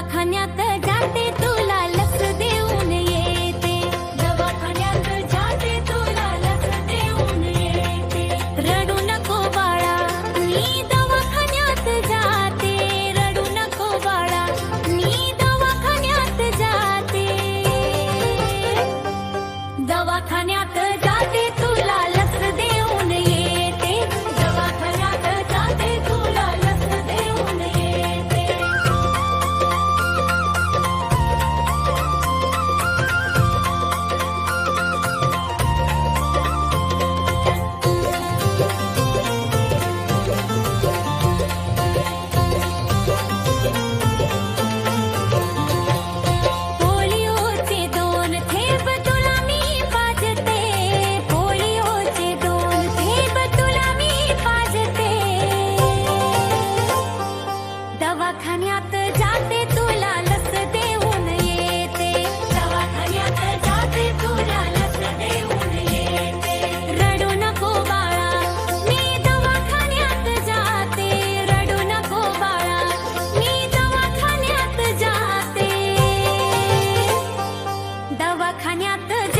दवाखान्यात जाते तुला 네. ठाण्यात